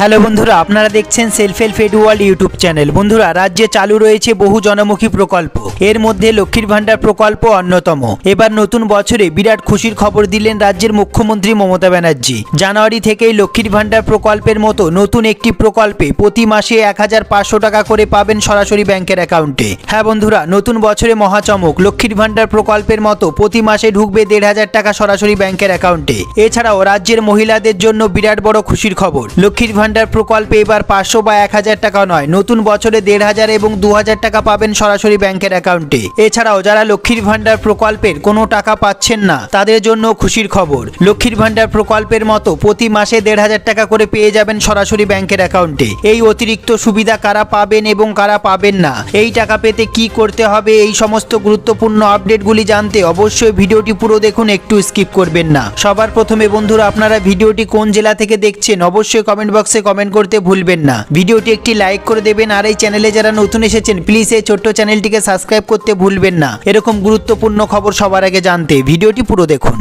Hello বন্ধুরা, আপনারা দেখছেন self help aid world YouTube channel বন্ধুরা, রাজ্যে চালু রয়েছে বহু জনমুখী প্রকল্প। এর মধ্যে লক্ষ্মীর ভাণ্ডার প্রকল্প অন্যতম। এবার নতুন বছরে বিরাট খুশির খবর দিলেন রাজ্যের মুখ্যমন্ত্রী মমতা ব্যানার্জি। জানুয়ারি থেকেই লক্ষ্মীর ভাণ্ডার প্রকল্পের মতো নতুন একটি প্রকল্পে প্রতি মাসে এক হাজার পাঁচশো টাকা করে পাবেন সরাসরি ব্যাংকের অ্যাকাউন্টে। হ্যাঁ বন্ধুরা, নতুন বছরে মহাচমক লক্ষ্মীর ভাণ্ডার প্রকল্পের মতো প্রতি মাসে ঢুকবে দেড় হাজার টাকা সরাসরি ব্যাংকের অ্যাকাউন্টে। এছাড়াও রাজ্যের মহিলাদের জন্য বিরাট বড় খুশির খবর। লক্ষ্মীর ভাণ্ডার প্রকল্পে এবার পাঁচশো বা এক হাজার টাকা নয়, নতুন বছরে দেড় হাজার এবং দু হাজার টাকা পাবেন সরাসরি ব্যাংকের অ্যাকাউন্টে। এছাড়াও যারা লক্ষ্মীর ভাণ্ডার প্রকল্পের কোনো টাকা পাচ্ছেন না, তাদের জন্য খুশির খবর। লক্ষ্মীর ভাণ্ডার প্রকল্পের মতো প্রতি মাসে দেড় হাজার টাকা করে পেয়ে যাবেন সরাসরি ব্যাংকের অ্যাকাউন্টে। এই অতিরিক্ত সুবিধা কারা পাবেন এবং কারা পাবেন না? এই টাকা পেতে কি করতে হবে? এই সমস্ত গুরুত্বপূর্ণ আপডেটগুলি জানতে অবশ্যই ভিডিওটি পুরো দেখুন, একটু স্কিপ করবেন না। সবার প্রথমে বন্ধুরা, আপনারা ভিডিওটি কোন জেলা থেকে দেখছেন, অবশ্যই কমেন্ট বক্সে কমেন্ট করতে ভুলবেন না। ভিডিওটি একটি লাইক করে দেবেন আর এই চ্যানেলে যারা নতুন এসেছেন প্লিজ এই ছোট্ট চ্যানেলটিকে সাবস্ক্রাইব করতে ভুলবেন না। এরকম গুরুত্বপূর্ণ খবর সবার আগে জানতে ভিডিওটি পুরো দেখুন।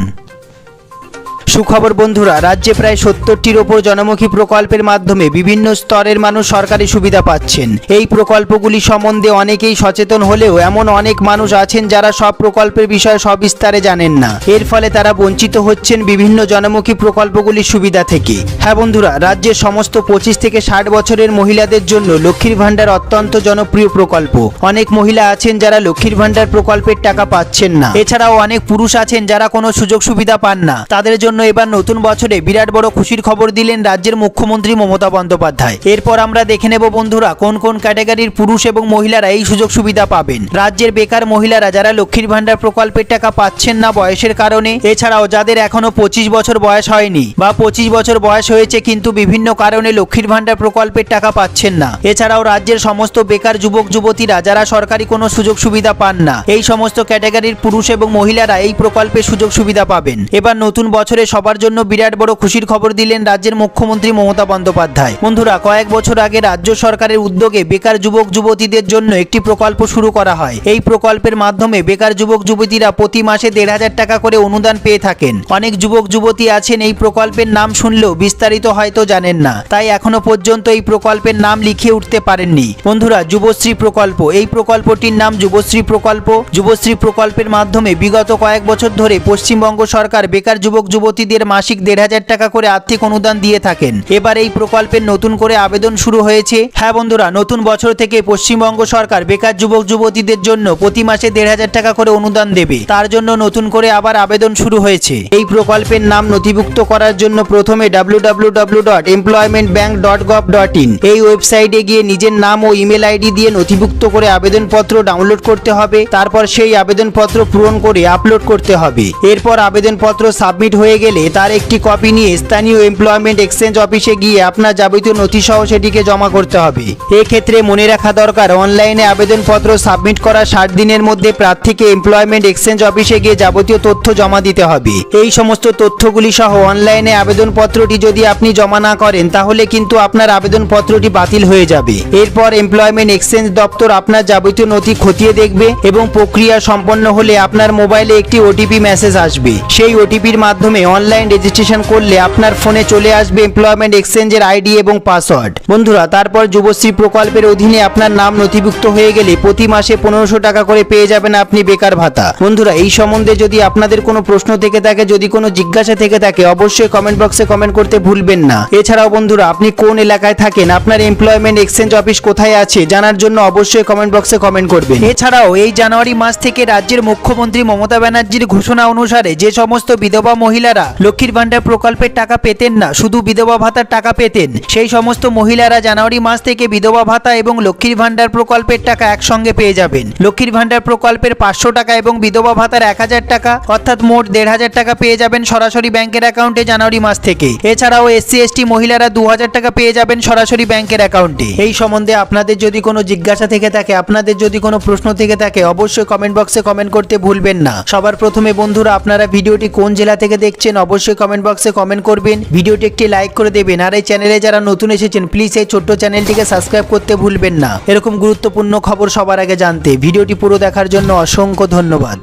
সুখবর বন্ধুরা, রাজ্যে প্রায় সত্তরটির ওপর জনমুখী প্রকল্পের মাধ্যমে বিভিন্ন স্তরের মানুষ সরকারি সুবিধা পাচ্ছেন। এই প্রকল্পগুলি সম্বন্ধে অনেকেই সচেতন হলেও এমন অনেক মানুষ আছেন যারা সব প্রকল্পের বিষয়ে সবিস্তারে জানেন না। এর ফলে তারা বঞ্চিত হচ্ছেন বিভিন্ন জনমুখী প্রকল্পগুলির সুবিধা থেকে। হ্যাঁ বন্ধুরা, রাজ্যের সমস্ত পঁচিশ থেকে ষাট বছরের মহিলাদের জন্য লক্ষ্মীর ভাণ্ডার অত্যন্ত জনপ্রিয় প্রকল্প। অনেক মহিলা আছেন যারা লক্ষ্মীর ভাণ্ডার প্রকল্পের টাকা পাচ্ছেন না। এছাড়াও অনেক পুরুষ আছেন যারা কোনো সুযোগ সুবিধা পান না। তাদের জন্য এবার নতুন বছরে বিরাট বড় খুশির খবর দিলেন রাজ্যের মুখ্যমন্ত্রী মমতা বন্দ্যোপাধ্যায়। এরপর আমরা দেখে নেব বন্ধুরা, কোন কোন ক্যাটাগরির পুরুষ এবং মহিলারা এই সুযোগ সুবিধা পাবেন। রাজ্যের বেকার মহিলারা যারা লক্ষ্মীর ভাণ্ডার প্রকল্পের টাকা পাচ্ছেন না বয়সের কারণে, এছাড়াও যাদের এখনও পঁচিশ বছর বয়স হয়নি বা পঁচিশ বছর বয়স হয়েছে কিন্তু বিভিন্ন কারণে লক্ষ্মীর ভাণ্ডার প্রকল্পের টাকা পাচ্ছেন না। এছাড়াও রাজ্যের সমস্ত বেকার যুবক, যুবতীরা যারা সরকারি কোনো সুযোগ সুবিধা পান না, এই সমস্ত ক্যাটাগরির পুরুষ এবং মহিলারা এই প্রকল্পের সুযোগ সুবিধা পাবেন। এবার নতুন বছরে সবার জন্য বিরাট বড় খুশির খবর দিলেন রাজ্যের মুখ্যমন্ত্রী মমতা বন্দ্যোপাধ্যায়। বন্ধুরা, কয়েক বছর আগে রাজ্য সরকারের উদ্যোগে বেকার যুবক যুবতীদের জন্য একটি প্রকল্প শুরু করা হয়। এই প্রকল্পের মাধ্যমে বেকার যুবক যুবতীরা প্রতি মাসে দেড় হাজার টাকা করে অনুদান পেয়ে থাকেন। অনেক যুবক যুবতী আছেন এই প্রকল্পের নাম শুনলেও বিস্তারিত হয়তো জানেন না। তাই এখনও পর্যন্ত এই প্রকল্পের নাম লিখে উঠতে পারেননি। বন্ধুরা, যুবশ্রী প্রকল্প। এই প্রকল্পটির নাম যুবশ্রী প্রকল্প। যুবশ্রী প্রকল্পের মাধ্যমে বিগত কয়েক বছর ধরে পশ্চিমবঙ্গ সরকার বেকার যুবক যুবতীদের মাসিক দেড় হাজার টাকা করে আর্থিক অনুদান দিয়ে থাকেন। এবার এই প্রকল্পের নতুন করে আবেদন শুরু হয়েছে। হ্যাঁ বন্ধুরা, নতুন বছর থেকে পশ্চিমবঙ্গ সরকার বেকার যুবক যুবতীদের জন্য প্রতি মাসে দেড় হাজার টাকা করে অনুদান দেবে। তার জন্য নতুন করে আবার আবেদন শুরু হয়েছে। এই প্রকল্পের নাম নথিভুক্ত করার জন্য প্রথমে ইন এই ওয়েবসাইটে গিয়ে নিজের নাম ও ইমেল আইডি দিয়ে নথিভুক্ত করে আবেদনপত্র ডাউনলোড করতে হবে। তারপর সেই আবেদনপত্র পূরণ করে আপলোড করতে হবে। এরপর আবেদনপত্র সাবমিট হয়ে গেলে তার একটি কপি নিয়ে স্থানীয় এমপ্লয়মেন্ট এক্সচেঞ্জ অফিসে গিয়ে আপনার যাবতীয় নথি সহ সেটিকে জমা করতে হবে। এক্ষেত্রে মনে রাখা দরকার অনলাইনে আবেদনপত্র সাবমিট করার ষাট দিনের মধ্যে প্রার্থীকে এমপ্লয়মেন্ট এক্সচেঞ্জ অফিসে গিয়ে যাবতীয় তথ্য জমা দিতে হবে। এই সমস্ত তথ্যগুলি সহ অনলাইনে আবেদনপত্রটি যদি আপনি জমা না করেন, তাহলে কিন্তু আপনার আবেদনপত্রটি বাতিল হয়ে যাবে। এরপর এমপ্লয়মেন্ট এক্সচেঞ্জ দপ্তর আপনার যাবতীয় নথি খতিয়ে দেখবে এবং প্রক্রিয়া সম্পন্ন হলে আপনার মোবাইলে একটি ওটিপি মেসেজ আসবে। সেই ওটিপির মাধ্যমে অনলাইন রেজিস্ট্রেশন করলে আপনার ফোনে চলে আসবে এমপ্লয়মেন্ট এক্সচেঞ্জের আইডি এবং পাসওয়ার্ড বন্ধুরা, তারপর যুবশ্রী প্রকল্পের অধীনে আপনার নাম নথিভুক্ত হয়ে গেলে প্রতি মাসে পনেরোশো টাকা করে পেয়ে যাবেন আপনি বেকার ভাতা। বন্ধুরা, এই সম্বন্ধে যদি আপনাদের কোনো প্রশ্ন থেকে থাকে, যদি কোনো জিজ্ঞাসা থেকে থাকে, অবশ্যই কমেন্ট বক্সে কমেন্ট করতে ভুলবেন না। এছাড়াও বন্ধুরা, আপনি কোন এলাকায় থাকেন, আপনার এমপ্লয়মেন্ট এক্সচেঞ্জ অফিস কোথায় আছে, জানার জন্য অবশ্যই কমেন্ট বক্সে কমেন্ট করবেন। এছাড়াও, এই জানুয়ারি মাস থেকে রাজ্যের মুখ্যমন্ত্রী মমতা ব্যানার্জির ঘোষণা অনুসারে যে সমস্ত বিধবা মহিলারা লক্ষ্মীর ভাণ্ডার প্রকল্পের টাকা পেতেন না, শুধু বিধবা ভাতার টাকা পেতেন। সেই সমস্ত মহিলারা জানুয়ারি মাস থেকে বিধবা ভাতা এবং লক্ষ্মীর ভাণ্ডার প্রকল্পের টাকা একসঙ্গে পেয়ে যাবেন। লক্ষ্মীর ভাণ্ডার প্রকল্পের পাঁচশো টাকা এবং বিধবা ভাতার এক হাজার টাকা, অর্থাৎ মোট দেড় হাজার টাকা পেয়ে যাবেন সরাসরি ব্যাংকের অ্যাকাউন্টে জানুয়ারি মাস থেকে। এছাড়াও এসসি এসটি মহিলারা দু হাজার টাকা পেয়ে যাবেন সরাসরি ব্যাংকের অ্যাকাউন্টে। এই সম্বন্ধে আপনাদের যদি কোনো জিজ্ঞাসা থেকে থাকে, আপনাদের যদি কোনো প্রশ্ন থেকে থাকে, অবশ্যই কমেন্ট বক্সে কমেন্ট করতে ভুলবেন না। সবার প্রথমে বন্ধুরা, আপনারা ভিডিওটি কোন জেলা থেকে দেখছেন অবশ্যই কমেন্ট বক্সে কমেন্ট করবেন। ভিডিওটি একটি লাইক করে দেবেন। আর এই চ্যানেলে যারা নতুন এসেছেন প্লিজ এই ছোট্ট চ্যানেলটিকে সাবস্ক্রাইব করতে ভুলবেন না। এরকম গুরুত্বপূর্ণ খবর সবার আগে জানতে ভিডিওটি পুরো দেখার জন্য অসংখ্য ধন্যবাদ।